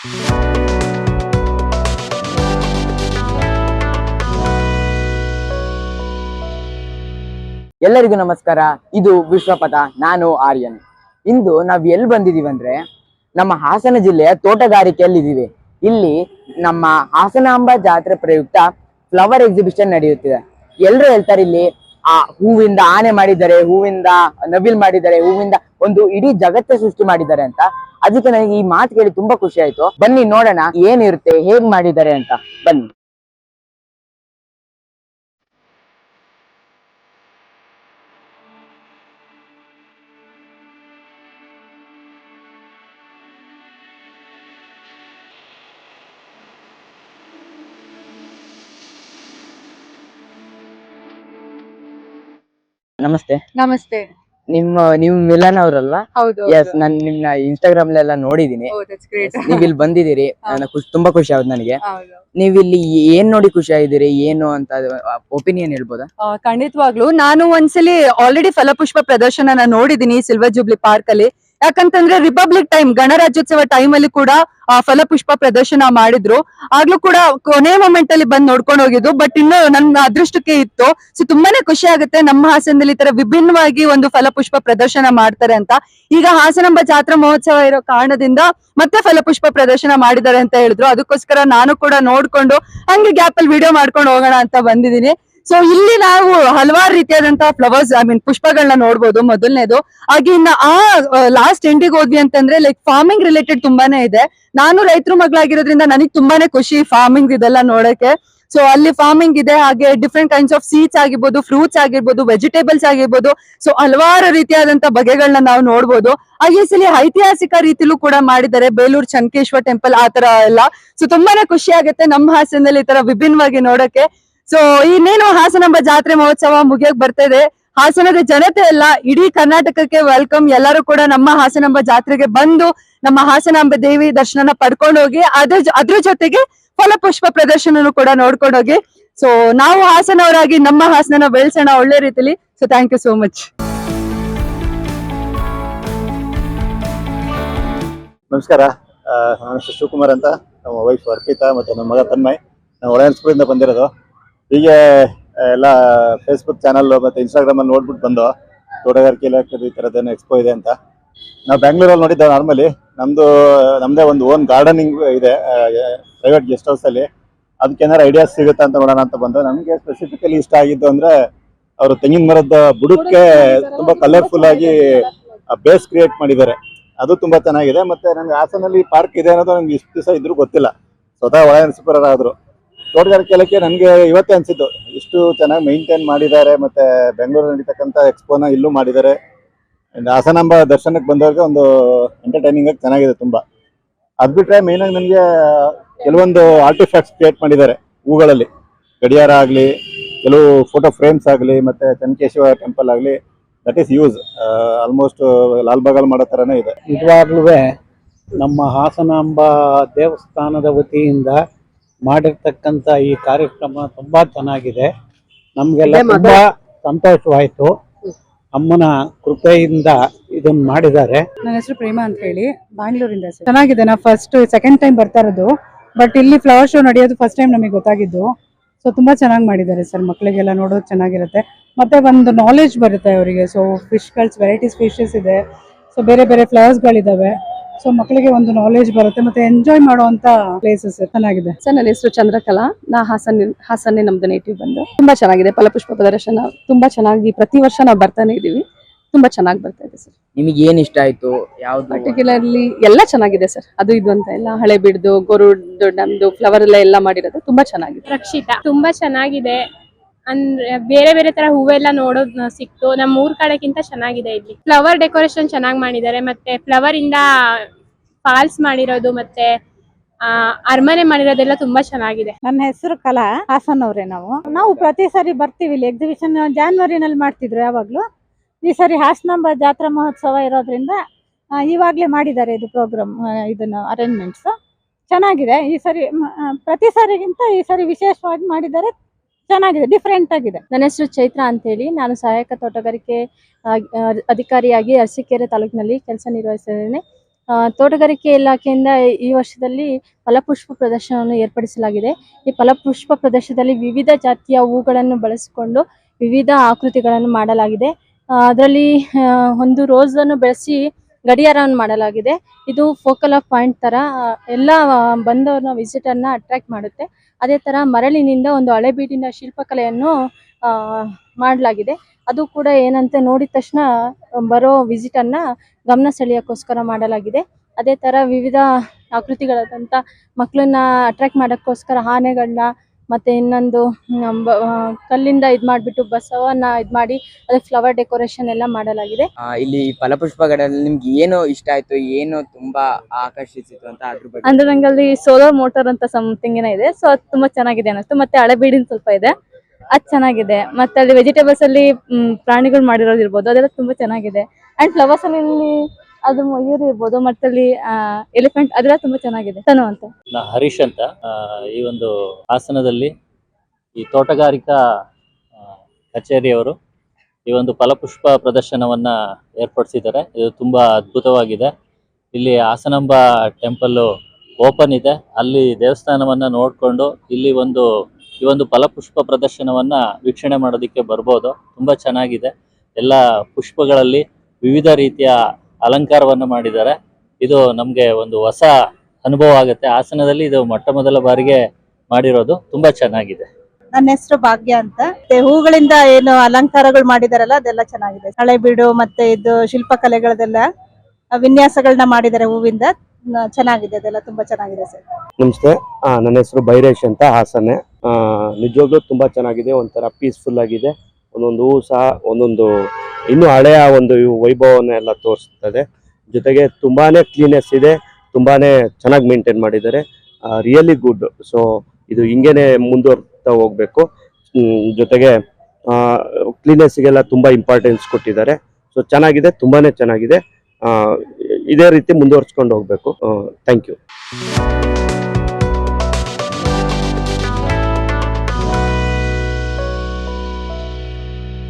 ಎಲ್ಲರಿಗೂ ನಮಸ್ಕಾರ. ಇದು ವಿಶ್ವಪಥ, ನಾನು ಆರ್ಯನ್. ಇಂದು ನಾವ್ ಎಲ್ಲಿ ಬಂದಿದೀವಿ ಅಂದ್ರೆ ನಮ್ಮ ಹಾಸನ ಜಿಲ್ಲೆಯ ತೋಟಗಾರಿಕೆಯಲ್ಲಿ ಇದೀವಿ ಇಲ್ಲಿ ನಮ್ಮ ಹಾಸನಾಂಬ ಜಾತ್ರೆ ಪ್ರಯುಕ್ತ ಫ್ಲವರ್ ಎಕ್ಸಿಬಿಷನ್ ನಡೆಯುತ್ತಿದೆ. ಎಲ್ಲರೂ ಹೇಳ್ತಾರೆ ಇಲ್ಲಿ, ಆ ಹೂವಿಂದ ಆನೆ ಮಾಡಿದ್ದಾರೆ, ಹೂವಿಂದ ನವಿಲ್ ಮಾಡಿದ್ದಾರೆ, ಹೂವಿಂದ ಒಂದು ಇಡೀ ಜಗತ್ತೇ ಸೃಷ್ಟಿ ಮಾಡಿದ್ದಾರೆ ಅಂತ. ಅದಕ್ಕೆ ನನಗೆ ಈ ಮಾತು ಕೇಳಿ ತುಂಬಾ ಖುಷಿ ಆಯ್ತು. ಬನ್ನಿ ನೋಡೋಣ ಏನಿರುತ್ತೆ ಹೇಗ್ ಮಾಡಿದ್ದಾರೆ ಅಂತ. ಬನ್ನಿ. ನಮಸ್ತೆ. ನಮಸ್ತೆ. ನಿಮ್ಮ ನೀವು ಮಿಲನ್ ಅವರಲ್ಲ? ಹೌದು ಎಸ್ ನಾನು ನಿಮ್ನ ಇನ್ಸ್ಟಾಗ್ರಾಮ್ ಎಲ್ಲ ನೋಡಿದೀನಿ ನೀವ್ ಇಲ್ಲಿ ಬಂದಿದ್ದೀರಿ. ತುಂಬಾ ಖುಷಿ ಆಯ್ತು ನನಗೆ. ನೀವ್ ಇಲ್ಲಿ ಏನ್ ನೋಡಿ ಖುಷಿ ಆಗಿದ್ದೀರಿ? ಏನು ಅಂತ ಒಪಿನಿಯನ್ ಹೇಳ್ಬೋದಾ? ಖಂಡಿತವಾಗ್ಲು. ನಾನು ಒಂದ್ಸಲಿ ಆಲ್ರೆಡಿ ಫಲಪುಷ್ಪ ಪ್ರದರ್ಶನ ನೋಡಿದೀನಿ ಸಿಲ್ವರ್ ಜೂಬ್ಲಿ ಪಾರ್ಕ್ ಅಲ್ಲಿ. ಯಾಕಂತಂದ್ರೆ ರಿಪಬ್ಲಿಕ್ ಟೈಮ್ ಗಣರಾಜ್ಯೋತ್ಸವ ಟೈಮ್ ಅಲ್ಲಿ ಕೂಡ ಆ, ಫಲಪುಷ್ಪ ಪ್ರದರ್ಶನ ಮಾಡಿದ್ರು. ಆಗ್ಲೂ ಕೂಡ ಕೊನೆ ಮೊಮೆಂಟ್ ಅಲ್ಲಿ ಬಂದ್ ನೋಡ್ಕೊಂಡು ಹೋಗಿದ್ದು ಬಟ್ ಇನ್ನು ನನ್ನ ಅದೃಷ್ಟಕ್ಕೆ ಇತ್ತು. ಸೊ ತುಂಬಾನೇ ಖುಷಿ ಆಗುತ್ತೆ ನಮ್ಮ ಹಾಸನದಲ್ಲಿ ಈ ತರ ವಿಭಿನ್ನವಾಗಿ ಒಂದು ಫಲಪುಷ್ಪ ಪ್ರದರ್ಶನ ಮಾಡ್ತಾರೆ ಅಂತ. ಈಗ ಹಾಸನಂಬ ಜಾತ್ರಾ ಮಹೋತ್ಸವ ಇರೋ ಕಾರಣದಿಂದ ಮತ್ತೆ ಫಲಪುಷ್ಪ ಪ್ರದರ್ಶನ ಮಾಡಿದ್ದಾರೆ ಅಂತ ಹೇಳಿದ್ರು. ಅದಕ್ಕೋಸ್ಕರ ನಾನು ಕೂಡ ನೋಡ್ಕೊಂಡು ಹಂಗೆ ಗ್ಯಾಪ್ ಅಲ್ಲಿ ವಿಡಿಯೋ ಮಾಡ್ಕೊಂಡು ಹೋಗೋಣ ಅಂತ ಬಂದಿದ್ದೀನಿ. ಸೊ ಇಲ್ಲಿ ನಾವು ಹಲವಾರು ರೀತಿಯಾದಂತಹ ಫ್ಲವರ್ಸ್ ಐ ಮೀನ್ ಪುಷ್ಪಗಳನ್ನ ನೋಡ್ಬೋದು ಮೊದಲನೇದು. ಹಾಗೆ ಇನ್ನ ಆ ಲಾಸ್ಟ್ ಎಂಡಿಗೆ ಹೋದ್ವಿ ಅಂತಂದ್ರೆ ಲೈಕ್ ಫಾರ್ಮಿಂಗ್ ರಿಲೇಟೆಡ್ ತುಂಬಾನೇ ಇದೆ. ನಾನು ರೈತರು ಮಗಳಾಗಿರೋದ್ರಿಂದ ನನಗೆ ತುಂಬಾನೇ ಖುಷಿ ಫಾರ್ಮಿಂಗ್ ಇದೆಲ್ಲ ನೋಡಕ್ಕೆ. ಸೊ ಅಲ್ಲಿ ಫಾರ್ಮಿಂಗ್ ಇದೆ, ಹಾಗೆ ಡಿಫ್ರೆಂಟ್ ಕೈಂಡ್ಸ್ ಆಫ್ ಸೀಡ್ಸ್ ಆಗಿರ್ಬೋದು ಫ್ರೂಟ್ಸ್ ಆಗಿರ್ಬೋದು ವೆಜಿಟೇಬಲ್ಸ್ ಆಗಿರ್ಬೋದು. ಸೊ ಹಲವಾರು ರೀತಿಯಾದಂತಹ ಬಗೆಗಳನ್ನ ನಾವು ನೋಡ್ಬೋದು. ಹಾಗೆ ಸಲ ಐತಿಹಾಸಿಕ ರೀತಿಲೂ ಕೂಡ ಮಾಡಿದ್ದಾರೆ, ಬೇಲೂರು ಚನ್ಕೇಶ್ವರ ಟೆಂಪಲ್ ಆ ತರ ಎಲ್ಲ. ಸೊ ತುಂಬಾನೇ ಖುಷಿ ಆಗುತ್ತೆ ನಮ್ಮ ಹಾಸನದಲ್ಲಿ ಈ ತರ ವಿಭಿನ್ನವಾಗಿ ನೋಡಕ್ಕೆ. ಸೊ ಇನ್ನೇನು ಹಾಸನಾಂಬ ಜಾತ್ರೆ ಮಹೋತ್ಸವ ಮುಗಿಯಕ್ ಬರ್ತಾ ಇದೆ. ಹಾಸನದ ಜನತೆ ಎಲ್ಲ ಇಡೀ ಕರ್ನಾಟಕಕ್ಕೆ ವೆಲ್ಕಮ್ ಎಲ್ಲರೂ ಕೂಡ ನಮ್ಮ ಹಾಸನಾಂಬ ಜಾತ್ರೆಗೆ ಬಂದು ನಮ್ಮ ಹಾಸನಾಂಬ ದೇವಿ ದರ್ಶನ ಪಡ್ಕೊಂಡು ಹೋಗಿ ಅದ್ರ ಅದ್ರ ಜೊತೆಗೆ ಫಲಪುಷ್ಪ ಪ್ರದರ್ಶನನು ಕೂಡ ನೋಡ್ಕೊಂಡು ಹೋಗಿ. ಸೊ ನಾವು ಹಾಸನವರಾಗಿ ನಮ್ಮ ಹಾಸನ ಬೆಳೆಸೋಣ ಒಳ್ಳೆ ರೀತಿಲಿ. So thank you so much ನಮಸ್ಕಾರ. ಆ, ನನ್ನ ಶಿವಕುಮಾರ್ ಅಂತ. ನಮ್ಮ ವೈಫ್ ಅರ್ಪಿತಾ ಮತ್ತೆ ನಮ್ಮ ಮಗ ತನ್ಮಯ್. ನಾವು ಒಳಯನ್ಸ್ಪುರದಿಂದ ಬಂದಿರೋದು. ಹೀಗೆ ಎಲ್ಲ ಫೇಸ್ಬುಕ್ ಚಾನಲ್ ಇನ್ಸ್ಟಾಗ್ರಾಮ್ ಅಲ್ಲಿ ನೋಡ್ಬಿಟ್ಟು ಬಂದು ತೋಟಗಾರಿಕೆ ಇಲಾಖೆದು ಈ ಥರದ್ದೇನೋ ಎಕ್ಸ್ಪೋ ಇದೆ ಅಂತ. ನಾವು ಬ್ಯಾಂಗ್ಳೂರಲ್ಲಿ ನೋಡಿದ್ದೆ ನಾರ್ಮಲಿ ನಮ್ಮದು ನಮ್ಮದೇ ಒಂದು ಓನ್ ಗಾರ್ಡನಿಂಗ್ ಇದೆ ಪ್ರೈವೇಟ್ ಗೆಸ್ಟ್ ಹೌಸಲ್ಲಿ ಅದಕ್ಕೆ ಏನಾರು ಐಡಿಯಾಸ್ ಸಿಗುತ್ತಾ ಅಂತ ನೋಡೋಣ ಅಂತ ಬಂದು. ನಮಗೆ ಸ್ಪೆಸಿಫಿಕಲಿ ಇಷ್ಟ ಆಗಿದ್ದು ಅಂದರೆ ಅವರು ತೆಂಗಿನ ಮರದ ಬುಡಕ್ಕೆ ತುಂಬ ಕಲರ್ಫುಲ್ ಆಗಿ ಬೇಸ್ ಕ್ರಿಯೇಟ್ ಮಾಡಿದ್ದಾರೆ. ಅದು ತುಂಬಾ ಚೆನ್ನಾಗಿದೆ. ಮತ್ತೆ ನನಗೆ ಹಾಸನಲ್ಲಿ ಪಾರ್ಕ್ ಇದೆ ಅನ್ನೋದು ನನಗೆ ಇಷ್ಟು ದಿವಸ ಇದ್ರೂ ಗೊತ್ತಿಲ್ಲ. ಸ್ವತಃ ಒಳ ಆದ್ರು. ತೋಟಗಾರಿಕೆ ಇಲಾಖೆ ನನಗೆ ಇವತ್ತೇ ಅನಿಸಿದ್ದು. ಇಷ್ಟು ಚೆನ್ನಾಗಿ ಮೈಂಟೈನ್ ಮಾಡಿದ್ದಾರೆ, ಮತ್ತೆ ಬೆಂಗಳೂರು ನಡೀತಕ್ಕಂಥ ಎಕ್ಸ್ಪೋನ ಇಲ್ಲೂ ಮಾಡಿದ್ದಾರೆ. ಹಾಸನಾಂಬ ದರ್ಶನಕ್ಕೆ ಬಂದವ್ರಿಗೆ ಒಂದು ಎಂಟರ್ಟೈನಿಂಗ್ ಆಗಿ ಚೆನ್ನಾಗಿದೆ ತುಂಬಾ. ಅದು ಬಿಟ್ಟರೆ ಮೇಯ್ನಾಗಿ ನನಗೆ ಕೆಲವೊಂದು ಆರ್ಟಿಫ್ಯಾಕ್ಟ್ಸ್ ಕ್ರಿಯೇಟ್ ಮಾಡಿದ್ದಾರೆ ಹೂಗಳಲ್ಲಿ. ಗಡಿಯಾರ ಆಗಲಿ, ಕೆಲವು ಫೋಟೋ ಫ್ರೇಮ್ಸ್ ಆಗಲಿ, ಮತ್ತೆ ಚನ್ನಕೇಶವ ಟೆಂಪಲ್ ಆಗಲಿ ದಟ್ ಈಸ್ ಯೂಸ್ ಆಲ್ಮೋಸ್ಟ್ ಲಾಲ್ಬಾಗಲ್ ಮಾಡೋ ಥರನೇ ಇದೆ. ನಿಜವಾಗ್ಲೂ ನಮ್ಮ ಹಾಸನಾಂಬ ದೇವಸ್ಥಾನದ ವತಿಯಿಂದ ಮಾಡಿರ್ತಕ್ಕಂಥ ಈ ಕಾರ್ಯಕ್ರಮ ತುಂಬಾ ಚೆನ್ನಾಗಿದೆ. ನಮಗೆಲ್ಲ ತುಂಬಾ ಸಂತೋಷವಾಯಿತು. ಅಮ್ಮನ ಕೃಪೆಯಿಂದ ಇದನ್ನ ಮಾಡಿದ್ದಾರೆ. ನನ್ನ ಹೆಸರು ಪ್ರೇಮ ಅಂತ ಹೇಳಿ ಬ್ಯಾಂಗ್ಳೂರಿಂದ ಸರ್. ಚೆನ್ನಾಗಿದೆ ನಾ ಫಸ್ಟ್ ಸೆಕೆಂಡ್ ಟೈಮ್ ಬರ್ತಾ ಇರೋದು. ಬಟ್ ಇಲ್ಲಿ ಫ್ಲವರ್ ಶೋ ನಡೆಯೋದು ಫಸ್ಟ್ ಟೈಮ್ ನಮಗೆ ಗೊತ್ತಾಗಿದ್ದು. ಸೊ ತುಂಬಾ ಚೆನ್ನಾಗಿ ಮಾಡಿದ್ದಾರೆ ಸರ್. ಮಕ್ಕಳಿಗೆಲ್ಲ ನೋಡೋದು ಚೆನ್ನಾಗಿರುತ್ತೆ. ಮತ್ತೆ ಒಂದು ನಾಲೆಜ್ ಬರುತ್ತೆ ಅವರಿಗೆ. ಸೊ ಕಲ್ಸ್ ವೆರೈಟೀಸ್ ಫಿಶಸ್ ಇದೆ. ಸೊ ಬೇರೆ ಬೇರೆ ಫ್ಲವರ್ಸ್ಗಳಿದಾವೆ ಸೊ ಮಕ್ಕಳಿಗೆ ಒಂದು ನಾಲೆಜ್ ಬರುತ್ತೆ ಮತ್ತೆ ಎಂಜಾಯ್ ಮಾಡುವಂತ ಪ್ಲೇಸಸ್ ಚೆನ್ನಾಗಿದೆ. ಸರ್ ನನ್ನ ಹೆಸರು ಚಂದ್ರಕಲಾ. ನಾ ಹಾಸನ್ ಹಾಸನ್ನೇ ನಮ್ದು ನೇಟಿವ್ ಬಂದು. ತುಂಬಾ ಚೆನ್ನಾಗಿದೆ. ಫಲಪುಷ್ಪ ಪ್ರದರ್ಶನ ತುಂಬಾ ಚೆನ್ನಾಗಿ ಪ್ರತಿ ವರ್ಷ ನಾವು ಬರ್ತಾನೆ ಇದೀವಿ ತುಂಬಾ ಚೆನ್ನಾಗಿ ಬರ್ತಾ ಇದೆ ಸರ್. ನಿಮಗೆ ಏನ್ ಇಷ್ಟ ಆಯ್ತು? ಯಾವ್ದು? ಪರ್ಟಿಕ್ಯುಲರ್ಲಿ ಎಲ್ಲ ಚೆನ್ನಾಗಿದೆ ಸರ್. ಅದು ಇದು ಅಂತ ಎಲ್ಲ ಹಳೆ ಬಿಡ್ದು ಗೊರುಡ್ ನಮ್ದು ಫ್ಲವರ್ ಎಲ್ಲ ಎಲ್ಲ ಮಾಡಿರೋದು ತುಂಬಾ ಚೆನ್ನಾಗಿದೆ. ರಕ್ಷಿತಾ. ತುಂಬಾ ಚೆನ್ನಾಗಿದೆ. ಅಂದ್ರೆ ಬೇರೆ ಬೇರೆ ತರ ಹೂವೆಲ್ಲ ನೋಡೋದ್ ಸಿಕ್ತು. ನಮ್ಮ ಊರ್ ಕಡೆಗಿಂತ ಚೆನ್ನಾಗಿದೆ ಇಲ್ಲಿ. ಫ್ಲವರ್ ಡೆಕೋರೇಷನ್ ಚೆನ್ನಾಗಿ ಮಾಡಿದ್ದಾರೆ. ಮತ್ತೆ ಫ್ಲವರ್ ಇಂದ ಫಾಲ್ಸ್ ಮಾಡಿರೋದು, ಮತ್ತೆ ಅರಮನೆ ಮಾಡಿರೋದೆಲ್ಲ ತುಂಬಾ ಚೆನ್ನಾಗಿದೆ. ನನ್ನ ಹೆಸರು ಕಲಾ ಹಾಸನ್ ಅವ್ರೆ ನಾವು. ನಾವು ಪ್ರತಿ ಸಾರಿ ಬರ್ತೀವಿ ಇಲ್ಲಿ. ಎಕ್ಸಿಬಿಷನ್ ಜಾನ್ವರಿನಲ್ಲಿ ಮಾಡ್ತಿದ್ರು ಯಾವಾಗ್ಲೂ. ಈ ಸಾರಿ ಹಾಸನಾಂಬ ಜಾತ್ರಾ ಮಹೋತ್ಸವ ಇರೋದ್ರಿಂದ ಇವಾಗ್ಲೇ ಮಾಡಿದ್ದಾರೆ ಇದು ಪ್ರೋಗ್ರಾಮ್ ಇದನ್ನ ಅರೇಂಜ್ಮೆಂಟ್ಸ್ ಚೆನ್ನಾಗಿದೆ. ಈ ಸಾರಿ ಪ್ರತಿ ಸಾರಿಗಿಂತ ಈ ಸಾರಿ ವಿಶೇಷವಾಗಿ ಮಾಡಿದ್ದಾರೆ. ಚೆನ್ನಾಗಿದೆ ಡಿಫ್ರೆಂಟ್ ಆಗಿದೆ. ನನ್ನ ಹೆಸರು ಚೈತ್ರ ಅಂತೇಳಿ ನಾನು ಸಹಾಯಕ ತೋಟಗಾರಿಕೆ ಅಧಿಕಾರಿಯಾಗಿ ಅರಸೀಕೆರೆ ತಾಲೂಕಿನಲ್ಲಿ ಕೆಲಸ ನಿರ್ವಹಿಸಿದ್ದೇನೆ ತೋಟಗಾರಿಕೆ ಇಲಾಖೆಯಿಂದ ಈ ವರ್ಷದಲ್ಲಿ ಫಲಪುಷ್ಪ ಪ್ರದರ್ಶನವನ್ನು ಏರ್ಪಡಿಸಲಾಗಿದೆ. ಈ ಫಲಪುಷ್ಪ ಪ್ರದರ್ಶನದಲ್ಲಿ ವಿವಿಧ ಜಾತಿಯ ಹೂಗಳನ್ನು ಬಳಸಿಕೊಂಡು ವಿವಿಧ ಆಕೃತಿಗಳನ್ನು ಮಾಡಲಾಗಿದೆ. ಅದರಲ್ಲಿ ಒಂದು ರೋಸ್ ಅನ್ನು ಬೆಳೆಸಿ ಗಡಿಯಾರವನ್ನು ಮಾಡಲಾಗಿದೆ. ಇದು ಫೋಕಲ್ ಆಫ್ ಪಾಯಿಂಟ್ ತರ ಎಲ್ಲ ಬಂದವರ ವಿಸಿಟ್ ವಿಸಿಟರ್ನ ಅಟ್ರಾಕ್ಟ್ ಮಾಡುತ್ತೆ. ಅದೇ ತರ ಮರಳಿನಿಂದ ಒಂದು ಹಳೆಬೀಡಿನ ಶಿಲ್ಪಕಲೆಯನ್ನು ಮಾಡಲಾಗಿದೆ. ಅದು ಕೂಡ ಏನಂತ ನೋಡಿದ ತಕ್ಷಣ, ಬರೋ ವಿಸಿಟರ್ನ ಗಮನ ಸೆಳೆಯೋಕ್ಕೋಸ್ಕರ ಮಾಡಲಾಗಿದೆ. ಅದೇ ತರ ವಿವಿಧ ಆಕೃತಿಗಳಾದಂಥ ಮಕ್ಕಳನ್ನ ಅಟ್ರಾಕ್ಟ್ ಮಾಡೋಕ್ಕೋಸ್ಕರ ಆನೆಗಳನ್ನ ಮತ್ತೆ ಇನ್ನೊಂದು ಬ- ಕಲ್ಲಿಂದ ಇದು ಮಾಡಿಬಿಟ್ಟು ಬಸವನ ಇದು ಮಾಡಿ ಅದಕ್ಕೆ ಫ್ಲವರ್ ಡೆಕೋರೇಷನ್ ಎಲ್ಲ ಮಾಡಲಾಗಿದೆ. ಆ, ಇಲ್ಲಿ ಫಲಪುಷ್ಪಗಳಲ್ಲಿ ನಿಮ್ಗೆ ಏನು ಇಷ್ಟ ಆಯ್ತು ಏನು ತುಂಬಾ ಆಕರ್ಷಿಸಿತು ಅಂತ ಅದ್ರ ಬಗ್ಗೆ? ಅಂದ್ರೆ ಅಲ್ಲಿ ಸೋಲಾರ್ ಮೋಟರ್ ಅಂತ ಸಮಥಿಂಗ್ ಏನೋ ಇದೆ. ಸೊ ಅದು ತುಂಬಾ ಚೆನ್ನಾಗಿದೆ ಅನಿಸ್ತು ಮತ್ತೆ ಹಳೆಬೀಡಿನ ಸ್ವಲ್ಪ ಇದೆ. ಅದು ಚೆನ್ನಾಗಿದೆ. ಮತ್ತೆ ಅಲ್ಲಿ ವೆಜಿಟೇಬಲ್ಸ್ ಅಲ್ಲಿ ಪ್ರಾಣಿಗಳು ಮಾಡಿರೋದಿರ್ಬೋದು. ಅದೆಲ್ಲ ತುಂಬಾ ಚೆನ್ನಾಗಿದೆ. ಅಂಡ್ ಫ್ಲವರ್ಸ್ ಅಲ್ಲಿ ಇಲ್ಲಿ ಅದು ಮಯೂರ್ ಇರ್ಬೋದು ಮತ್ತೆ ಅಲ್ಲಿ ಎಲಿಫೆಂಟ್ ಅದೆಲ್ಲ ತುಂಬಾ ಚೆನ್ನಾಗಿದೆ. ತನು ಅಂತ. ನಾ ಹರೀಶ್ ಅಂತ. ಈ ಒಂದು ಹಾಸನದಲ್ಲಿ ಈ ತೋಟಗಾರಿಕಾ ಆ, ಕಚೇರಿಯವರು ಈ ಒಂದು ಫಲಪುಷ್ಪ ಪ್ರದರ್ಶನವನ್ನ ಏರ್ಪಡಿಸಿದ್ದಾರೆ. ಇದು ತುಂಬಾ ಅದ್ಭುತವಾಗಿದೆ. ಇಲ್ಲಿ ಹಾಸನಂಬ ಟೆಂಪಲ್ ಓಪನ್ ಇದೆ. ಅಲ್ಲಿ ದೇವಸ್ಥಾನವನ್ನ ನೋಡ್ಕೊಂಡು ಇಲ್ಲಿ ಒಂದು ಈ ಒಂದು ಫಲಪುಷ್ಪ ಪ್ರದರ್ಶನವನ್ನ ವೀಕ್ಷಣೆ ಮಾಡೋದಕ್ಕೆ ಬರ್ಬೋದು. ತುಂಬಾ ಚೆನ್ನಾಗಿದೆ. ಎಲ್ಲ ಪುಷ್ಪಗಳಲ್ಲಿ ವಿವಿಧ ರೀತಿಯ ಅಲಂಕಾರವನ್ನ ಮಾಡಿದ್ದಾರೆ. ಇದು ನಮಗೆ ಒಂದು ಹೊಸ ಅನುಭವ ಆಗುತ್ತೆ. ಹಾಸನದಲ್ಲಿ ಇದು ಮೊಟ್ಟ ಮೊದಲ ಬಾರಿಗೆ ಮಾಡಿರೋದು. ತುಂಬಾ ಚೆನ್ನಾಗಿದೆ. ನನ್ನ ಹೆಸರು ಭಾಗ್ಯ ಅಂತ. ಮತ್ತೆ ಹೂಗಳಿಂದ ಏನು ಅಲಂಕಾರಗಳು ಮಾಡಿದಾರಲ್ಲ ಅದೆಲ್ಲ ಚೆನ್ನಾಗಿದೆ. ಹಳೆಬೀಡು ಮತ್ತೆ ಇದು ಶಿಲ್ಪಕಲೆಗಳದೆಲ್ಲ ಕಲೆಗಳದೆಲ್ಲ ವಿನ್ಯಾಸಗಳನ್ನ ಮಾಡಿದ್ದಾರೆ ಹೂವಿಂದ. ಚೆನ್ನಾಗಿದೆ. ಅದೆಲ್ಲ ತುಂಬಾ ಚೆನ್ನಾಗಿದೆ ಸರ್. ನಮಸ್ತೆ. ನನ್ನ ಹೆಸರು ಬೈರೇಶ್ ಅಂತ ಹಾಸನೆ. ನಿಜವಾಗ್ಲೂ ತುಂಬಾ ಚೆನ್ನಾಗಿದೆ. ಒಂಥರ ಪೀಸ್ಫುಲ್ ಆಗಿದೆ. ಒಂದೊಂದು ಸಹ, ಒಂದೊಂದು ಇನ್ನು ಹಳೆಯ ಒಂದು ವೈಭವನ ಎಲ್ಲ ತೋರಿಸ್ತದೆ. ಜೊತೆಗೆ ತುಂಬಾನೇ ಕ್ಲೀನೆಸ್ ಇದೆ, ತುಂಬಾನೇ ಚೆನ್ನಾಗಿ ಮೇಂಟೈನ್ ಮಾಡಿದ್ದಾರೆ. ರಿಯಲಿ ಗುಡ್ ಸೊ ಇದು ಹಿಂಗೇನೆ ಮುಂದುವರ್ತಾ ಹೋಗ್ಬೇಕು. ಜೊತೆಗೆ ಕ್ಲೀನೆಸ್ಗೆಲ್ಲ ತುಂಬ ಇಂಪಾರ್ಟೆನ್ಸ್ ಕೊಟ್ಟಿದ್ದಾರೆ. ಸೊ ಚೆನ್ನಾಗಿದೆ, ತುಂಬಾನೇ ಚೆನ್ನಾಗಿದೆ. ಇದೇ ರೀತಿ ಮುಂದುವರ್ಸ್ಕೊಂಡು ಹೋಗ್ಬೇಕು. Thank you